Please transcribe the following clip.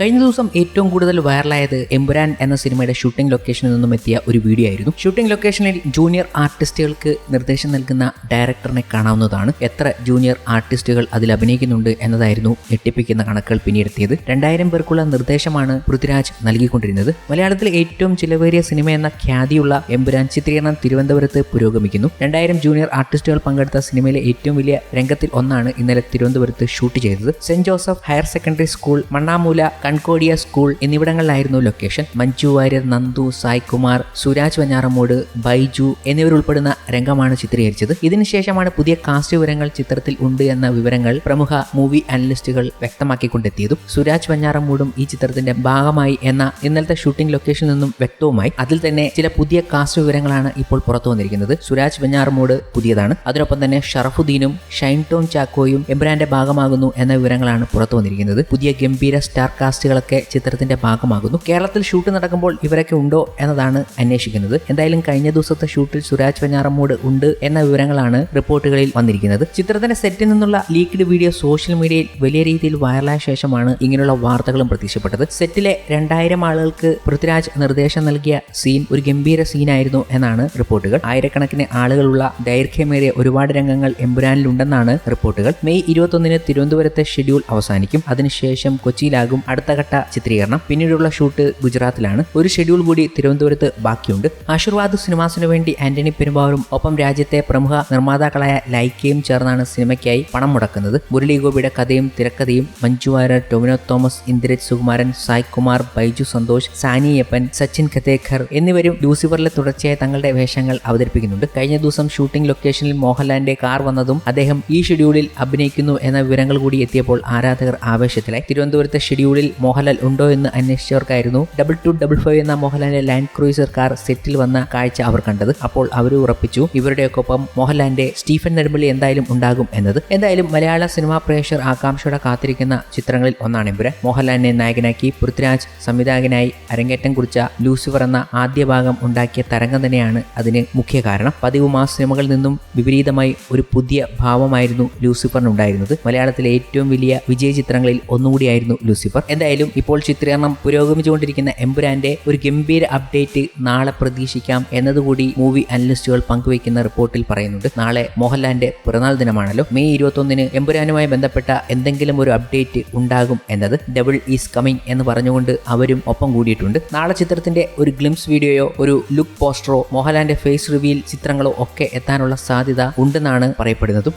കഴിഞ്ഞ ദിവസം ഏറ്റവും കൂടുതൽ വൈറലായത് എമ്പുരാൻ എന്ന സിനിമയുടെ ഷൂട്ടിംഗ് ലൊക്കേഷനിൽ നിന്നും എത്തിയ ഒരു വീഡിയോ ആയിരുന്നു. ഷൂട്ടിംഗ് ലൊക്കേഷനിൽ ജൂനിയർ ആർട്ടിസ്റ്റുകൾക്ക് നിർദ്ദേശം നൽകുന്ന ഡയറക്ടറിനെ കാണാവുന്നതാണ്. എത്ര ജൂനിയർ ആർട്ടിസ്റ്റുകൾ അതിൽ അഭിനയിക്കുന്നുണ്ട് എന്നതായിരുന്നു ഞെട്ടിപ്പിക്കുന്ന കണക്കുകൾ പിന്നീടെത്തിയത് രണ്ടായിരം പേർക്കുള്ള നിർദ്ദേശമാണ് പൃഥ്വിരാജ് നൽകിക്കൊണ്ടിരുന്നത്. മലയാളത്തിൽ ഏറ്റവും ചിലവേറിയ സിനിമ എന്ന ഖ്യാതിയുള്ള എമ്പുരാൻ ചിത്രീകരണം തിരുവനന്തപുരത്ത് പുരോഗമിക്കുന്നു. രണ്ടായിരം ജൂനിയർ ആർട്ടിസ്റ്റുകൾ പങ്കെടുത്ത സിനിമയിലെ ഏറ്റവും വലിയ രംഗത്തിൽ ഒന്നാണ് ഇന്നലെ തിരുവനന്തപുരത്ത് ഷൂട്ട് ചെയ്തത്. Saint Joseph higher secondary school Mannamoola കൺകോടിയ school എന്നിവിടങ്ങളിലായിരുന്നു ലൊക്കേഷൻ. മഞ്ജു വാര്യർ നന്ദു സായ് കുമാർ സുരാജ് വഞ്ഞാറമൂട് ബൈജു എന്നിവരുൾപ്പെടുന്ന രംഗമാണ് ചിത്രീകരിച്ചത്. ഇതിനുശേഷമാണ് പുതിയ കാസ്റ്റ് വിവരങ്ങൾ ചിത്രത്തിൽ ഉണ്ട് എന്ന വിവരങ്ങൾ പ്രമുഖ മൂവി അനലിസ്റ്റുകൾ വ്യക്തമാക്കിക്കൊണ്ടെത്തിയതും. സുരാജ് വഞ്ഞാറമൂടും ഈ ചിത്രത്തിന്റെ ഭാഗമായി എന്ന ഇന്നലത്തെ ഷൂട്ടിംഗ് ലൊക്കേഷനിൽ നിന്നും വ്യക്തവുമായി അതിൽ തന്നെ ചില പുതിയ കാസ്റ്റ് വിവരങ്ങളാണ് ഇപ്പോൾ പുറത്തു വന്നിരിക്കുന്നത്. സുരാജ് വെഞ്ഞാറമൂട് പുതിയതാണ്. അതിനൊപ്പം തന്നെ ഷറഫുദ്ദീനും ഷൈൻ ടോൺ ചാക്കോയും എംബ്രാന്റെ ഭാഗമാകുന്നു എന്ന വിവരങ്ങളാണ് പുറത്തു വന്നിരിക്കുന്നത്. പുതിയ ഗംഭീര സ്റ്റാർ കാസ്റ്റുകളൊക്കെ ചിത്രത്തിന്റെ ഭാഗമാകുന്നു. കേരളത്തിൽ ഷൂട്ട് നടക്കുമ്പോൾ ഇവരൊക്കെ ഉണ്ടോ എന്നതാണ് അന്വേഷിക്കുന്നത്. എന്തായാലും കഴിഞ്ഞ ദിവസത്തെ ഷൂട്ടിൽ സുരാജ് വെഞ്ഞാറമ്മൂട് ഉണ്ട് എന്ന വിവരങ്ങളാണ് റിപ്പോർട്ടുകളിൽ വന്നിരിക്കുന്നത്. ചിത്രത്തിന്റെ സെറ്റിൽ നിന്നുള്ള ലീക്ഡ് വീഡിയോ സോഷ്യൽ മീഡിയയിൽ വലിയ രീതിയിൽ വൈറലായ ശേഷമാണ് ഇങ്ങനെയുള്ള വാർത്തകളും പ്രത്യക്ഷപ്പെട്ടത്. സെറ്റിലെ രണ്ടായിരം ആളുകൾക്ക് പൃഥ്വിരാജ് നിർദ്ദേശം നൽകിയ സീൻ ഒരു ഗംഭീര സീനായിരുന്നു എന്നാണ് റിപ്പോർട്ടുകൾ. ആയിരക്കണക്കിന് ആളുകളുള്ള ദൈർഘ്യമേറിയ ഒരുപാട് രംഗങ്ങൾ എമ്പുരാനിലുണ്ടെന്നാണ് റിപ്പോർട്ടുകൾ. മെയ് ഇരുപത്തൊന്നിന് തിരുവനന്തപുരത്തെ ഷെഡ്യൂൾ അവസാനിക്കും. അതിനുശേഷം കൊച്ചിയിലാകും ഘട്ട ചിത്രീകരണം. പിന്നീടുള്ള ഷൂട്ട് ഗുജറാത്തിലാണ്. ഒരു ഷെഡ്യൂൾ കൂടി തിരുവനന്തപുരത്ത് ബാക്കിയുണ്ട്. ആശീർവാദ് സിനിമാസിനു വേണ്ടി ആന്റണി പെരുമ്പാവൂരും ഒപ്പം രാജ്യത്തെ പ്രമുഖ നിർമ്മാതാക്കളായ ലൈക്കയും ചേർന്നാണ് സിനിമയ്ക്കായി പണം മുടക്കുന്നത്. മുരളി ഗോപിയുടെ കഥയും തിരക്കഥയും മഞ്ജു വാര്യർ ടൊമിനോ തോമസ് ഇന്ദിരജ് സുകുമാരൻ സായ് കുമാർ ബൈജു സന്തോഷ് സാനിയപ്പൻ സച്ചിൻ ഖത്തേഖർ എന്നിവരും ലൂസിഫറിലെ തുടർച്ചയായ തങ്ങളുടെ വേഷങ്ങൾ അവതരിപ്പിക്കുന്നുണ്ട്. കഴിഞ്ഞ ദിവസം ഷൂട്ടിംഗ് ലൊക്കേഷനിൽ മോഹൻലാലിന്റെ കാർ വന്നതും അദ്ദേഹം ഈ ഷെഡ്യൂളിൽ അഭിനയിക്കുന്നു എന്ന വിവരങ്ങൾ കൂടി എത്തിയപ്പോൾ ആരാധകർ ആവേശത്തിലായി. തിരുവനന്തപുരത്തെ ഷെഡ്യൂളിൽ മോഹൻലാൽ ഉണ്ടോ എന്ന് അന്വേഷിച്ചവർക്കായിരുന്നു. ഡബിൾ ടു ഡബിൾ ഫൈവ് എന്ന മോഹൻലാലിന്റെ ലാൻഡ് ക്രൂയിസർ കാർ സെറ്റിൽ വന്ന കാഴ്ച അവർ കണ്ടത്. അപ്പോൾ അവർ ഉറപ്പിച്ചു ഇവരുടെയൊക്കെ ഒപ്പം മോഹൻലാലിന്റെ സ്റ്റീഫൻ നെടുമ്പള്ളി എന്തായാലും ഉണ്ടാകും എന്നത്. എന്തായാലും മലയാള സിനിമാ പ്രേക്ഷകർ ആകാംക്ഷയോടെ കാത്തിരിക്കുന്ന ചിത്രങ്ങളിൽ ഒന്നാണ് ഇവർ മോഹൻലാലിനെ നായകനാക്കി പൃഥ്വിരാജ് സംവിധായകനായി അരങ്ങേറ്റം കുറിച്ച ലൂസിഫർ എന്ന ആദ്യ ഭാഗം ഉണ്ടാക്കിയ തരംഗം തന്നെയാണ് അതിന് മുഖ്യ കാരണം. പതിവ് മാസ് സിനിമകളിൽ നിന്നും വിപരീതമായി ഒരു പുതിയ ഭാവമായിരുന്നു ലൂസിഫറിന് ഉണ്ടായിരുന്നത് മലയാളത്തിലെ ഏറ്റവും വലിയ വിജയ ചിത്രങ്ങളിൽ ഒന്നുകൂടിയായിരുന്നു ലൂസിഫർ. എന്തായാലും ഇപ്പോൾ ചിത്രീകരണം പുരോഗമിച്ചുകൊണ്ടിരിക്കുന്ന എമ്പുരാന്റെ ഒരു ഗംഭീര അപ്ഡേറ്റ് നാളെ പ്രതീക്ഷിക്കാം എന്നതുകൂടി മൂവി അനലിസ്റ്റുകൾ പങ്കുവയ്ക്കുന്ന റിപ്പോർട്ടിൽ പറയുന്നുണ്ട്. നാളെ മോഹൻലാലിന്റെ പിറന്നാൾ ദിനമാണല്ലോ. മെയ് ഇരുപത്തൊന്നിന് എമ്പുരാനുമായി ബന്ധപ്പെട്ട എന്തെങ്കിലും ഒരു അപ്ഡേറ്റ് ഉണ്ടാകും എന്നത് ഡബിൾ ഈസ് കമ്മിങ് എന്ന് പറഞ്ഞുകൊണ്ട് അവരും ഒപ്പം കൂടിയിട്ടുണ്ട്. നാളെ ചിത്രത്തിന്റെ ഒരു ഗ്ലിംസ് വീഡിയോയോ ഒരു ലുക്ക് പോസ്റ്ററോ മോഹൻലാലിന്റെ ഫേസ് റിവീൽ ചിത്രങ്ങളോ ഒക്കെ എത്താനുള്ള സാധ്യത ഉണ്ടെന്നാണ് പറയപ്പെടുന്നതും.